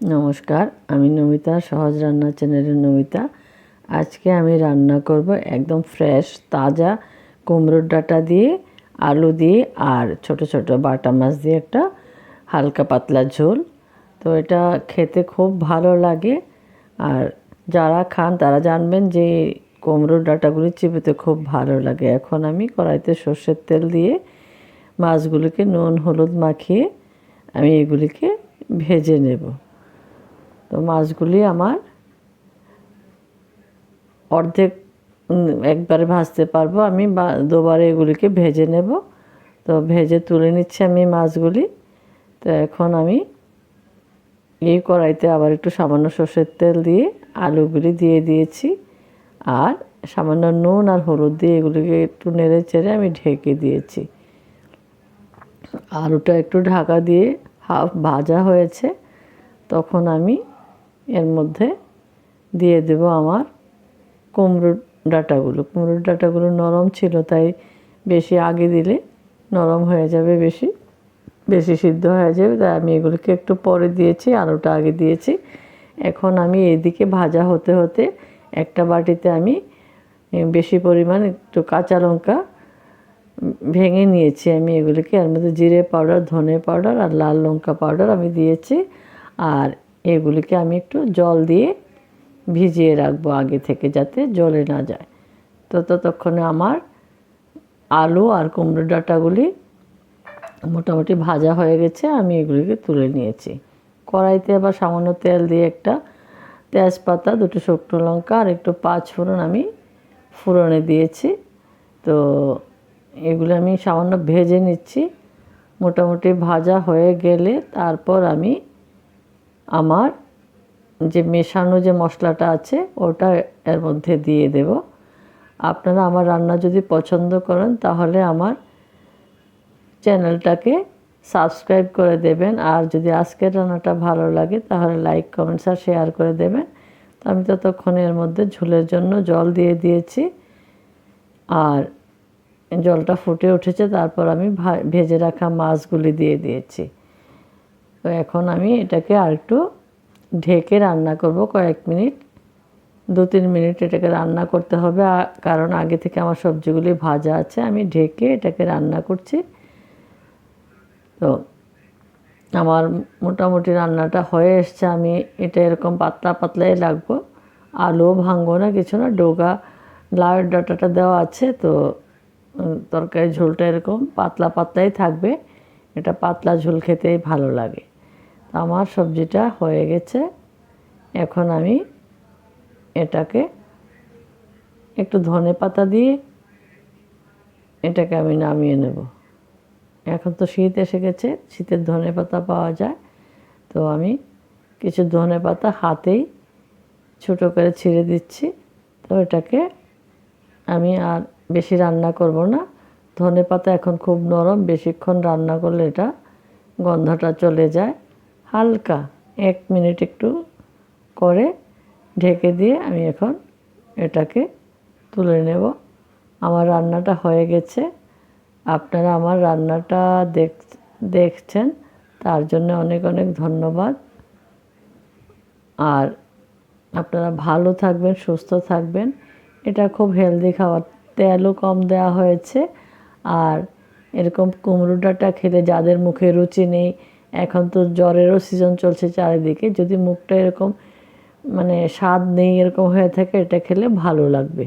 নমস্কার, আমি নমিতা, সহজ রান্না চ্যানেলের নমিতা। আজকে আমি রান্না করব একদম ফ্রেশ তাজা কুমড়োর ডাঁটা দিয়ে, আলু দিয়ে আর ছোট ছোট বাটা মাছ দিয়ে একটা হালকা পাতলা ঝোল। তো এটা খেতে খুব ভালো লাগে। আর যারা খান, তারা জানবেন যে কুমড়োর ডাঁটাগুলি চিবিতে খুব ভালো লাগে। এখন আমি কড়াইতে সর্ষের তেল দিয়ে মাছগুলিকে নুন, হলুদ মাখিয়ে আমি এগুলিকে ভেজে নেব। মাছগুলি আমার অর্ধেক একবারে ভাজতে পারব। আমি দুবারে এগুলিকে ভেজে নেব। তো ভেজে তুলে নিচ্ছি আমি মাছগুলি। তো এখন আমি এই কড়াইতে আবার একটু সামান্য সর্ষের তেল দিয়ে আলুগুলি দিয়ে দিয়েছি। আর সামান্য নুন আর হলুদ দিয়ে এগুলিকে একটু নেড়ে চেড়ে আমি ঢেকে দিয়েছি। আলুটা একটু ঢাকা দিয়ে হাফ ভাজা হয়েছে। তখন আমি এর মধ্যে দিয়ে দেব আমার কুমড়োর ডাঁটাগুলো। কুমড়োর ডাঁটাগুলো নরম ছিল, তাই বেশি আগে দিলে নরম হয়ে যাবে বেশি বেশি সিদ্ধ হয়ে যাবে। তাই আমি এগুলোকে একটু পরে দিয়েছি আলুটা আগে দিয়েছি। এখন আমি এদিকে ভাজা হতে হতে একটা বাটিতে আমি বেশি পরিমাণ একটু কাঁচা লঙ্কা ভেঙে নিয়েছি। আমি এগুলিকে এর মধ্যে জিরে পাউডার, ধনে পাউডার আর লাল লঙ্কা পাউডার আমি দিয়েছি। আর এগুলিকে আমি একটু জল দিয়ে ভিজিয়ে রাখব আগে থেকে যাতে জলে না যায়। তো ততক্ষণে আমার আলু আর কুমড়ো ডাঁটাগুলি মোটামুটি ভাজা হয়ে গেছে, আমি এগুলিকে তুলে নিয়েছি। কড়াইতে আবার সামান্য তেল দিয়ে একটা তেজপাতা, দুটো শুকনো লঙ্কা আর একটু পাঁচ ফোড়ন আমি ফোড়নে দিয়েছি। তো এগুলো আমি সামান্য ভেজে নিচ্ছি। মোটামুটি ভাজা হয়ে গেলে তারপর আমি আমার যে মেশানো যে মশলাটা আছে, ওটা এর মধ্যে দিয়ে দেব। আপনারা আমার রান্না যদি পছন্দ করেন, তাহলে আমার চ্যানেলটাকে সাবস্ক্রাইব করে দেবেন। আর যদি আজকের রান্নাটা ভালো লাগে, তাহলে লাইক, কমেন্টস আর শেয়ার করে দেবেন। তো আমি ততক্ষণে এর মধ্যে ঝোলের জন্য জল দিয়ে দিয়েছি। আর জলটা ফুটে উঠেছে, তারপর আমি ভেজে রাখা মাছগুলি দিয়ে দিয়েছি। তো এখন আমি এটাকে আরেকটু ঢেকে রান্না করব কয়েক মিনিট। দু তিন মিনিট এটাকে রান্না করতে হবে কারণ আগে থেকে আমার সবজিগুলি ভাজা আছে। আমি ঢেকে এটাকে রান্না করছি। তো আমার মোটামুটি রান্নাটা হয়ে এসছে। আমি এটা এরকম পাতলা পাতলাই লাগবো আলুও ভাঙবো না কিছু না, ডোগা লাউয়ের ডাঁটাটা দেওয়া আছে। তো তরকারি ঝোলটা এরকম পাতলা পাতলাই থাকবে। এটা পাতলা ঝোল খেতেই ভালো লাগে। আমার সবজিটা হয়ে গেছে, এখন আমি এটাকে একটু ধনে পাতা দিয়ে এটাকে আমি নামিয়ে নেব। এখন তো শীত এসে গেছে, শীতের ধনে পাতা পাওয়া যায়। তো আমি কিছু ধনে পাতা হাতেই ছোটো করে ছিঁড়ে দিচ্ছি। তো এটাকে আমি আর বেশি রান্না করব না। ধনে পাতা এখন খুব নরম, বেশিক্ষণ রান্না করলে এটা গন্ধটা চলে যায়। হালকা এক মিনিট একটু করে ঢেকে দিয়ে আমি এখন এটাকে তুলে নেব। আমার রান্নাটা হয়ে গেছে। আপনারা আমার রান্নাটা দেখ, দেখছেন, তার জন্য অনেক অনেক ধন্যবাদ। আর আপনারা ভালো থাকবেন, সুস্থ থাকবেন। এটা খুব হেলদি খাবার, তেলও কম দেওয়া হয়েছে। আর এরকম কুমড়ো ডাঁটা খেলে যাদের মুখে রুচি নেই এখন তো জ্বরেরও সিজন চলছে চারিদিকে। যদি মুখটা এরকম মানে স্বাদ নেই এরকম হয়ে থাকে, এটা খেলে ভালো লাগবে।